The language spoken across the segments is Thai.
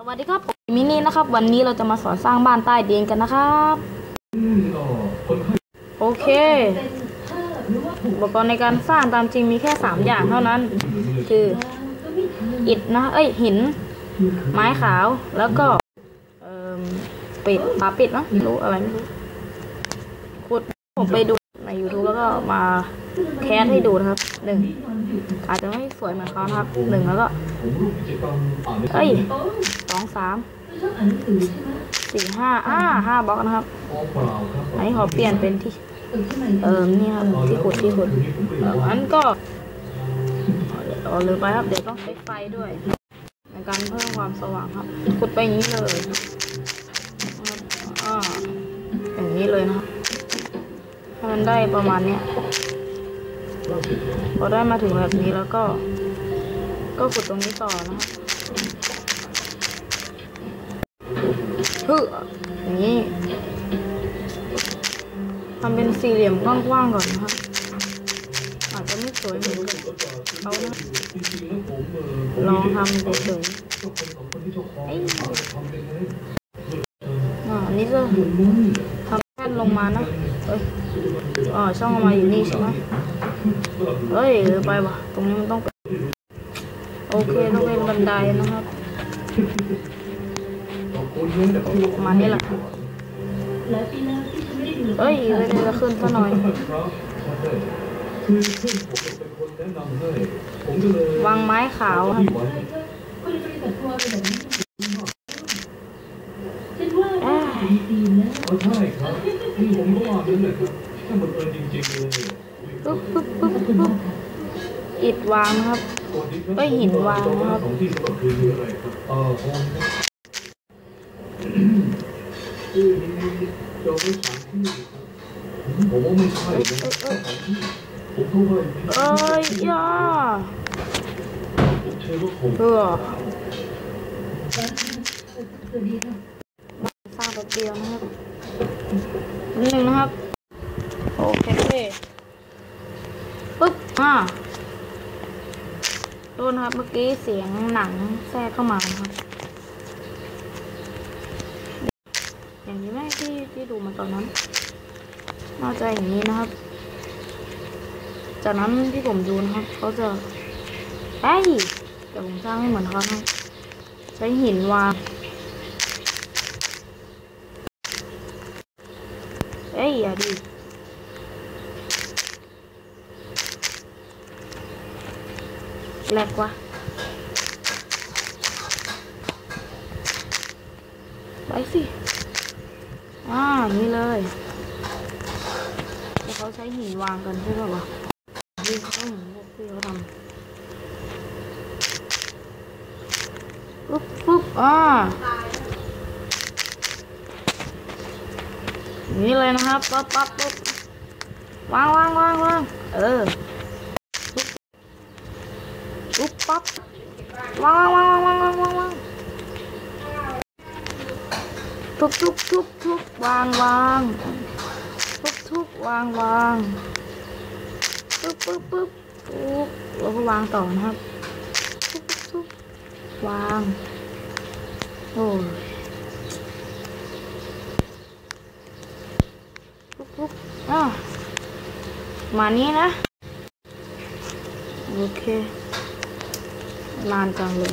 สวัสดีครับผมมินี่นะครับ วันนี้เราจะมาสอนสร้างบ้านใต้ดินกันนะครับโอเคอุปกรณ์ในการสร้างตามจริงมีแค่สามอย่างเท่านั้น คืออิฐนะเอ้ยหิน ไม้ขาวแล้วก็เอ่อปิดฝาปิดเนะไม่รู้อะไรไม่รู้ขุดผมไปดู ใน YouTube แล้วก็มาแคสให้ดูนะครับหนึ่งอาจจะไม่สวยเหมือนเขานะครับหนึ่งแล้วก็เอ้ยสองสามสี่ห้าอ่าห้าบล็อกนะครับอันนี้ขอเปลี่ยนเป็นที่ เออนี่ครับที่ขุดที่ขุดอันก็เอาลืมไปครับ เดี๋ยวต้องใช้ไฟด้วยในการเพิ่มความสว่างครับขุดไปอย่างนี้เลยอ่าอย่างนี้เลยนะครับ มันได้ประมาณเนี้ยพอได้มาถึงแบบนี้แล้วก็ ก็ขุดตรงนี้ต่อนะครับฮึอย่างนี้ทำเป็นสี่เหลี่ยมกว้างๆก่อนนะครับอาจจะไม่สวยเหมือนกับเขานะลองทำเฉยๆเอ้ยอ่าอันนี้จะทำแค่นลงมานะ เอ้ยอ๋อช่องออกมาอยู่นี่ใช่ไหมเฮ้ยไปวะตรงนี้มันต้องโอเคต้องเป็นบันไดนะครับมาณนี้แหละเอ้ยเลยจะขึ้นซะหน่อยวางไม้ขาวเอ้ยใช่ครับ นี่ผมก็ว่านั่นแหละครับถ้ามันเอิญจริงๆเลยปึ๊บปึ๊บปึ๊บปึ๊บอิฐวางนะครับก็หินวางนะครับของที่สำหรับคืนนี้อะไรครับเออโอนครับจะไม่สามที่ครับผมว่าไม่ใช่นะสองที่ผมก็ว่าเอ้ยย่าผมเชื่อว่าคงเพื่อสร้างแป๊บเดียวนะครับ นิดนึงนะครับโอเคปึ๊บอ่าโดนครับเมื่อกี้เสียงหนังแทรกเข้ามาครับ อย่างนี้ไหมที่ที่ดูมาตอนนั้นน่าจะอย่างนี้นะครับ จากนั้นที่ผมดูนะครับเขาจะเอ้ยเดี๋ยวผมสร้างให้เหมือนเขาใช้หินวาง อ้ยอย่าดิแหลกว่ะไปสิอ่าอย่างนี้เลยเขาใช้หินวางกันใช่ป่าวะที่เขาเห็นพวกที่เขาทำปุ๊บปุ๊บอ่าอย่าง นี้เลยนะครับปั๊บปั๊บปุ๊บวางวางวางวางเออปุ๊บปั๊บวางวางวางวางวางวางวางทุบทุบทุบทุบวางวางทุบทุบวางวางปุ๊บปุ๊บปุ๊บปุ๊บแล้วก็วางต่อนะครับทุบทุบทุบวางโอ้ยปุ๊บปุ๊บอะ มานี้นะ โอเคนานจังเลย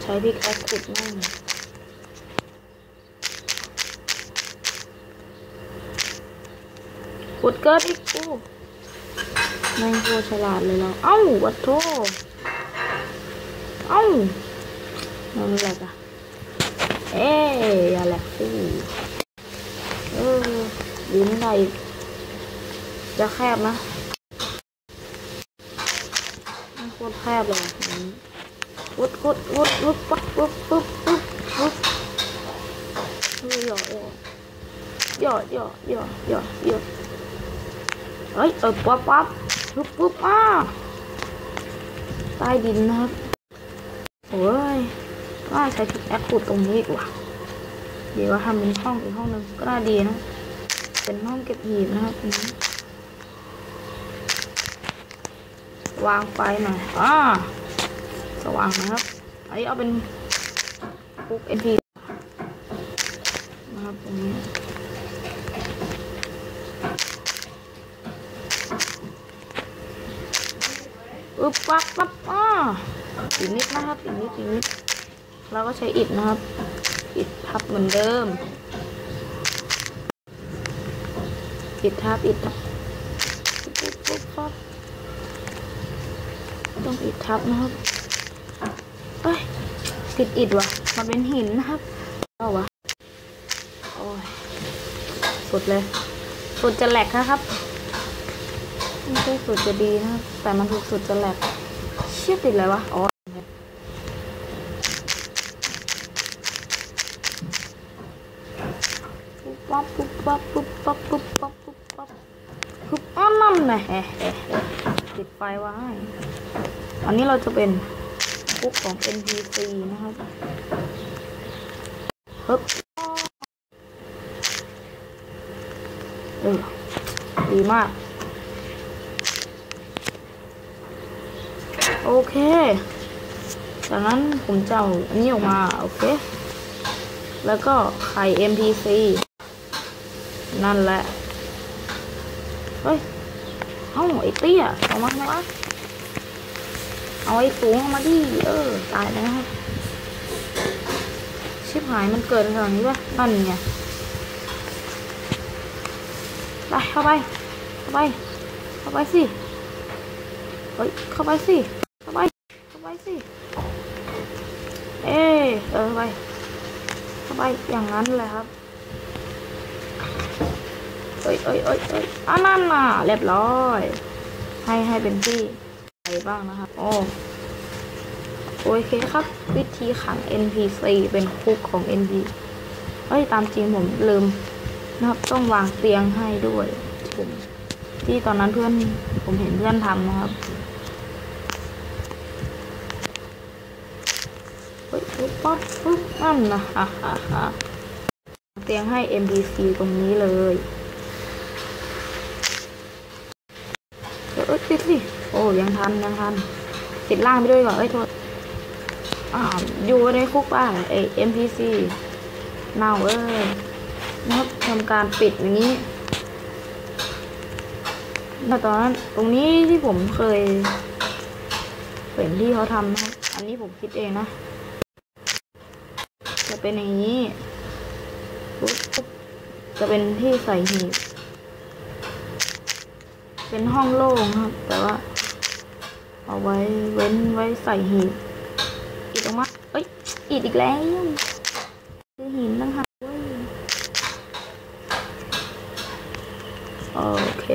ใช้พิกแอคขุดแม่งขุดเกิดอีกกูแม่งโคฉลาดเลยเรา เอ้าวัดโทเอ้ามันแหลกอะเอ๊ยอย่าแหลกสิเออดินได้อีก จะแคบนะไม่โคตรแคบเลยวุดวุดวุดวุดปั๊บปุ๊บปุ๊บปุ๊บปุ๊บเฮ้ยหย่อย่อย่อย่อย่อย่อย่อเฮ้ยเออปั๊บปั๊บปุ๊บปุ๊บอ้าใต้ดินนะครับโอ้ยว่าใช้พิกแอคขุดตรงนี้ดีกว่าเดี๋ยวว่าทำเป็นห้องอีกห้องหนึ่งก็น่าดีนะ เป็นห้องเก็บหีบนะครับอันนี้ วางไฟหน่อยอ่าสว่างนะครับ อันนี้เอาเป็นปุ๊กเอ็นพีนะครับตรงนี้อึบปักปั๊บอ้าอีกนิดนะครับอีกนิดอีกนิดเราก็ใช้อิฐนะครับ อิฐทับเหมือนเดิม อิฐทับอิฐทับปุ๊บปุ๊บปั๊บ ต้องอิฐทับนะครับเอ้ยติดอิฐว่ะมันเป็นหินนะครับเอาวะโอ้ยสุดเลย สุดจะแหลกนะครับไม่ใช่สุดจะดีนะครับแต่มันถูกสุดจะแหลกเชี่ยติดอะไรวะอ๋อปุ๊บปั๊บปุ๊บปั๊บปุ๊บปั๊บปุ๊บปั๊บปุ๊บปั๊บปุ๊บอ้าวนั่นแหละติดไฟไว้ อันนี้เราจะเป็นปุ๊กของ NPC นะครับเฮึบเออดีมาก โอเค จากนั้นผมจะเอาอันนี้ออกมา โอเค แล้วก็ไข่ MPC นั่นแหละ เฮ้ย เอ้าไอ้เตี้ยเอามาทำไมวะ เอาไอ้สูงมาดิ เออ ตายแล้วครับชิบหายมันเกิดขนาดนี้วะนั่นไงไปเข้าไป เข้าไป เข้าไปสิ เฮ้ย เข้าไปสิ เข้าไป เข้าไปสิ เอ้ยเออไป เข้าไป อย่างนั้นเลยครับเอ้ยเอ้ยเอ้ยเอ้ยอันนั้นน่ะ เรียบร้อย ให้ให้เป็นที่ ไปบ้างนะครับ โอ้โอเคครับ วิธีขัง NPC เป็นคุกของ NP เอ้ย ตามจริงผมลืมนะครับ ต้องวางเตียงให้ด้วยผมที่ตอนนั้นเพื่อนผมเห็นเพื่อนทำนะครับเฮ้ยปุ๊บปั๊บปุ๊บนั่นนะฮ่าฮ่าฮ่าเตียงให้ MPC ตรงนี้เลยเออเอ้ยติดสิ อ้ยังทันยังทันติดล่างไปด้วยก่อนเอ้ยโทษอ้าอยู่ในคุกป่ะไอ MPC เน่าเอ้ยนะครับทำการปิดอย่างนี้แล้วตอนนั้นตรงนี้ที่ผมเคยเห็นที่เขาทำนะครับ อันนี้ผมคิดเองนะ จะเป็นอย่างนี้ จะเป็นที่ใส่หีบ เป็นห้องโล่งครับ แต่ว่า เอาไว้เว้นไว้ใส่หีบอีกออกมาเอ้ยอีกอีกแล้วคือหินตั้งหากเว้ยโอเค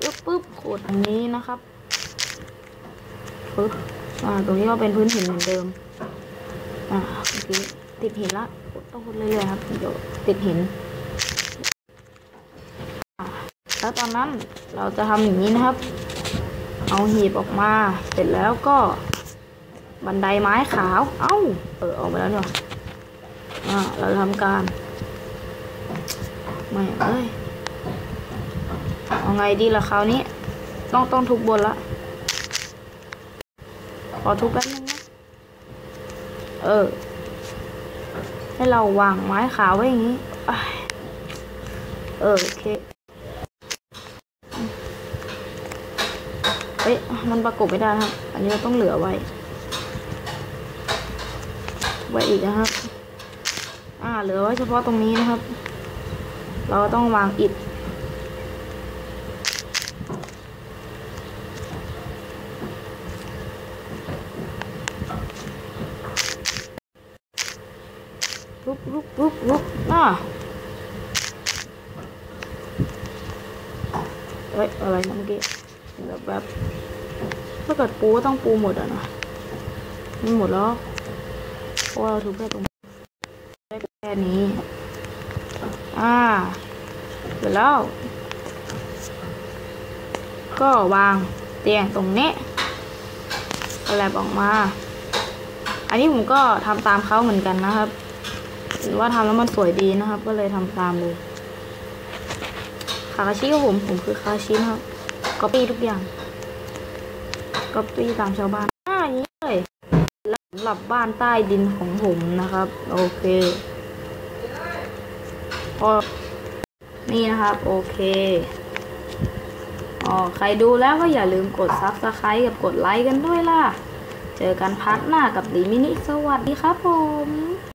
ปึ๊บปึ๊บขุดอันนี้นะครับปึ๊บอ่าตรงนี้ก็เป็นพื้นหินเหมือนเดิมอ่าเมื่อกี้ติดหินละต้องพูดเรื่อยๆครับเดี๋ยวติดหินแล้วตอนนั้นเราจะทำอย่างนี้นะครับ เอาหีบออกมา เสร็จแล้วก็ บันไดไม้ขาว เอ้า เออออกมาแล้วเนี่ยอ่าเราทำการ ไม่เอ้ย เอาไงดีล่ะคราวนี้ ต้องต้องทุบบนละ ขอทุบแป๊บนึงนะ เออ ให้เราวางไม้ขาวไว้อย่างนี้ เออโอเค เอ๊ะมันประกบไม่ได้ครับ อันนี้เราต้องเหลือไว้ ไว้อีกนะครับ อ่าเหลือไว้เฉพาะตรงนี้นะครับ เราต้องวางอิฐ ลุกลุกลุกลุกอ่าเฮ้ย อะไรนะเมื่อกี้แบบแบบ ถ้าเกิดปูก็ต้องปูหมดอะนะไม่หมดแล้วเพราะเราทุบแค่ตรงได้แค่นี้ อ่าเสร็จแล้ว ก็วางเตียงตรงนี้กระแลบออกมา อันนี้ผมก็ทำตามเขาเหมือนกันนะครับเห็นว่าทำแล้วมันสวยดีนะครับ ก็เลยทำตามเลยคาคาชิของผมผมคือคาชินะครับก๊อปปี้ทุกอย่าง ก๊อปปี้ตามชาวบ้านอ่าอย่างนี้เลยและสำหรับบ้านใต้ดินของผมนะครับ โอเคพอนี่นะครับ โอเคอ๋อใครดูแล้วก็อย่าลืมกด Subscribe กับกดไลค์กันด้วยล่ะ เจอกันพาร์ทหน้ากับดีมินิสวัสดีครับผม